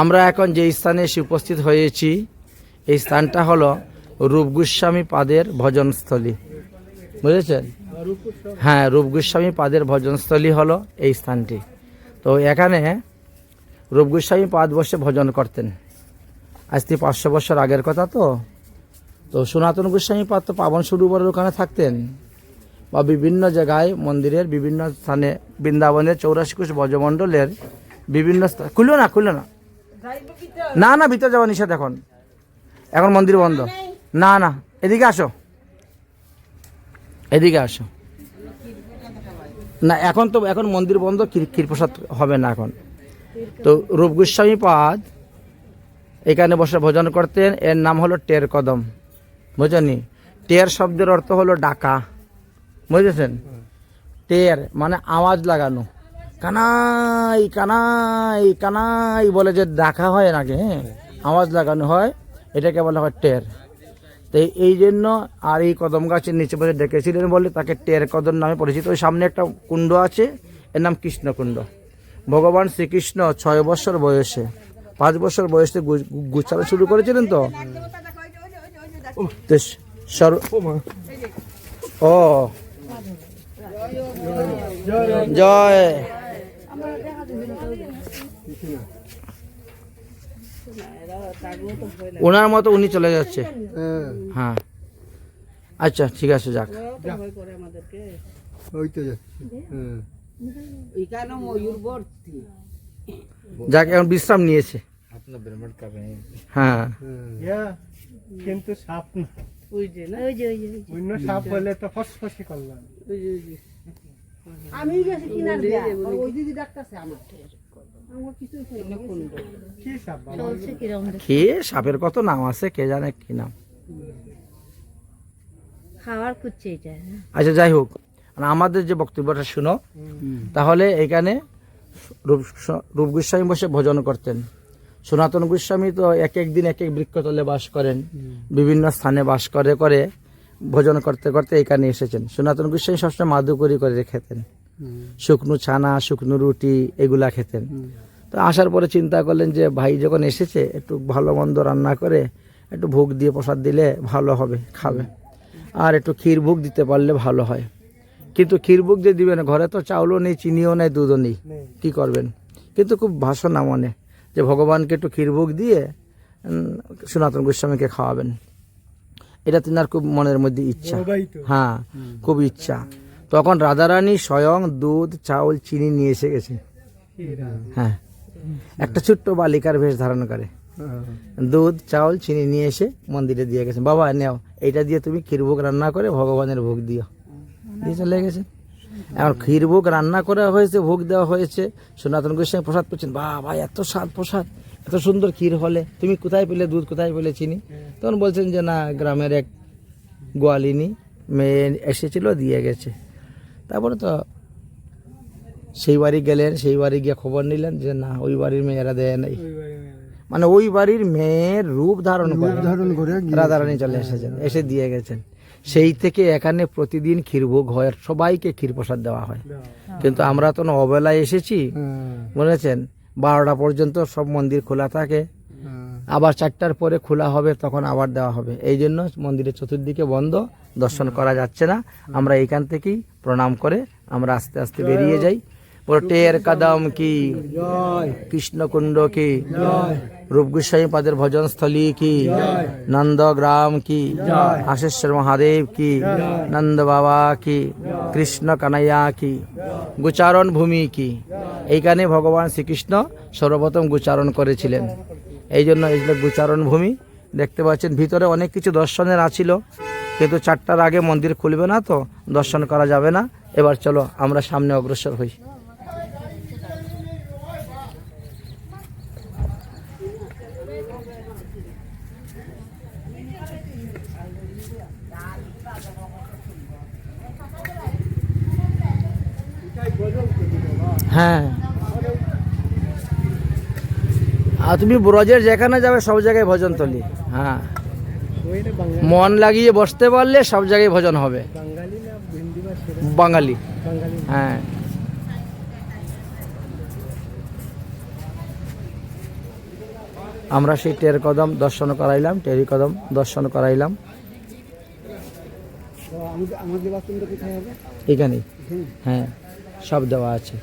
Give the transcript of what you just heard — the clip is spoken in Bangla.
আমরা এখন যে স্থানে এসে উপস্থিত হয়েছি, এই স্থানটা হলো রূপ গোস্বামী পাদের ভজনস্থলী। বুঝেছেন? হ্যাঁ রূপ গোস্বামী পাদের ভজনস্থলী হলো এই স্থানটি। তো এখানে রূপ গোস্বামী পাদ বসে ভজন করতেন। আজ থেকে পাঁচশো বছর আগের কথা তো। তো সনাতন গোস্বামী পাদ তো পাবন সরোবরের ওখানে থাকতেন। বা বিভিন্ন জায়গায় মন্দিরের বিভিন্ন স্থানে বৃন্দাবনের চৌরাশি কোষ ব্রজমণ্ডলের বিভিন্ন স্থান খুললো না খুললো না। না না, ভিতরে যাওয়া নিষেধ এখন। এখন মন্দির বন্ধ। না না, এদিকে আসো। এদিকে আসো। না, এখন তো, এখন মন্দির বন্ধ ক্ষীর- ক্ষীরপ্রসাদ হবে না এখন। তো রূপ গোস্বামী পাদ, এখানে বসে ভোজন করতেন, এর নাম হলো টের কদম। বুঝনি টের শব্দের অর্থ হলো ডাকা। বুঝেছেন? টের মানে আওয়াজ লাগানো। কানাই কানাই কানাই বলে যে ডাকা হয় নাকি হ্যাঁ? আওয়াজ লাগানো হয়, এটাকে বলা হয় টের। তো এই জন্য আর এই কদম গাছের নিচে বসে ডেকেছিলেন বলে তাকে টের কদম নামে পরিচিত। ওই সামনে একটা কুণ্ড আছে, এর নাম কৃষ্ণকুণ্ড। ভগবান শ্রীকৃষ্ণ ছয় বছর বয়সে, পাঁচ বছর বয়সে গু- গুচ্ছানো শুরু করেছিলেন তো? তো ও। জয়। ওনার মতো উনি চলে যাচ্ছে। হ্যাঁ। আচ্ছা ঠিক আছে যাক। ওই তো যাচ্ছে। হ্যাঁ। এখানে যাক এখন বিশ্রাম নিয়েছে। হ্যাঁ। হ্যাঁ কিন্তু সাপ না। ওই যে না? ওই যে ওই যে অন্য সাপ বলে তো ফসফসি করলাম। ওই যে ওই যে। আমি গেছি কিনার দিয়া ওই দিদি ডাকতেছে আমার। কি সাপের কত নাম আছে? কে জানে কি নাম? খাওয়ার খুঁজছে এটা আচ্ছা যাই হোক। মানে আমাদের যে বক্তব্যটা শুনো তাহলে এখানে রূপ রূপ গোস্বামী বসে ভোজন করতেন। সনাতন গোস্বামী তো এক এক দিন এক এক বৃক্ষতলে বাস করেন। বিভিন্ন স্থানে বাস করে করে। ভোজন করতে করতে এখানে এসেছেন। সনাতন গোস্বামী সবসময় মাদুকরি করে খেতেন শুকনো ছানা শুকনো রুটি এগুলা খেতেন। তো আসার পরে চিন্তা করলেন যে ভাই যখন এসেছে একটু ভালো মন্দ রান্না করে একটু ভোগ দিয়ে প্রসাদ দিলে ভালো হবে খাবে। আর একটু ক্ষীর ভোগ দিতে পারলে ভালো হয়। কিন্তু ক্ষীর ভোগ যে দিবেন ঘরে তো চাউলও নেই চিনিও নেই দুধও নেই। কী করবেন? কিন্তু খুব ভাষণা মনে যে ভগবানকে একটু ক্ষীর ভোগ দিয়ে সনাতন গোস্বামীকে খাওয়াবেন। এটা তিনার খুব মনের মধ্যে ইচ্ছা। হ্যাঁ খুব ইচ্ছা। তখন রাধারানী স্বয়ং দুধ চাউল চিনি নিয়ে এসে গেছে। হ্যাঁ। একটা ছোট্ট বালিকার বেশ ধারণ করে। দুধ চাউল চিনি নিয়ে এসে মন্দিরে দিয়ে গেছে। বাবা নেও এইটা দিয়ে তুমি ক্ষীরভোগ রান্না করে ভগবানের ভোগ দিও। দিয়ে চলে গেছে। এখন ক্ষীরভোগ রান্না করা হয়েছে ভোগ দেওয়া হয়েছে। সনাতন গোস্বামী প্রসাদ পেয়েছেন বাবা এত স্বাদ প্রসাদ। এত সুন্দর ক্ষীর হলে তুমি কোথায় পেলে দুধ কোথায় পেলে চিনি? তখন বলছেন যে না গ্রামের এক গোয়ালিনী মেয়ে এসেছিল দিয়ে গেছে। তারপরে তো সেই বাড়ি গেলেন সেই বাড়ি গিয়ে খবর নিলেন যে না ওই বাড়ির মেয়েরা দেয় নাই। মানে ওই বাড়ির মেয়ের রূপ ধারণ করে ধারণ করে রাধারানী চলে এসেছেন এসে দিয়ে গেছেন। সেই থেকে এখানে প্রতিদিন ক্ষীরভোগ হয় সবাইকে ক্ষীর প্রসাদ দেওয়া হয়। কিন্তু আমরা তো না অবেলায় এসেছি। হ্যাঁ, বুঝেছেন বারোটা পর্যন্ত সব মন্দির খোলা থাকে। আবার চারটার পরে খোলা হবে তখন আবার দেওয়া হবে। এই জন্য মন্দিরের চতুর্দিকে বন্ধ দর্শন করা যাচ্ছে না। আমরা এইখান থেকেই প্রণাম করে আমরা আস্তে আস্তে বেরিয়ে যাই। বলো টের কদম কি? কৃষ্ণকুণ্ড কি? রূপ গোস্বামী পাদের ভজনস্থলী কি? নন্দগ্রাম কি? আশেশ্বর মহাদেব কি? নন্দ বাবা কি? কৃষ্ণ কানাইয়া কি? গোচারণ ভূমি কি? এইখানে ভগবান শ্রীকৃষ্ণ সর্বপ্রথম গোচারণ করেছিলেন। এই জন্য এই যে গোচারণ ভূমি দেখতে পাচ্ছেন, ভিতরে অনেক কিছু দর্শনের আছিল, কিন্তু চারটার আগে মন্দির খুলবে না তো, দর্শন করা যাবে না। এবার চলো আমরা সামনে অগ্রসর হই। হ্যাঁ। আর তুমি ব্রজের যেখানে যাবে, সব জায়গায় ভজন তলি। হ্যাঁ। মন লাগিয়ে বসতে পারলে সব জায়গায় ভজন হবে। বাঙালি। হ্যাঁ। আমরা সেই টের কদম দর্শন করাইলাম, টেরি কদম দর্শন করাইলাম। আমাদের বাথরুমটা কোথায় হবে? এখানেই? হ্যাঁ সব দেওয়া আছে।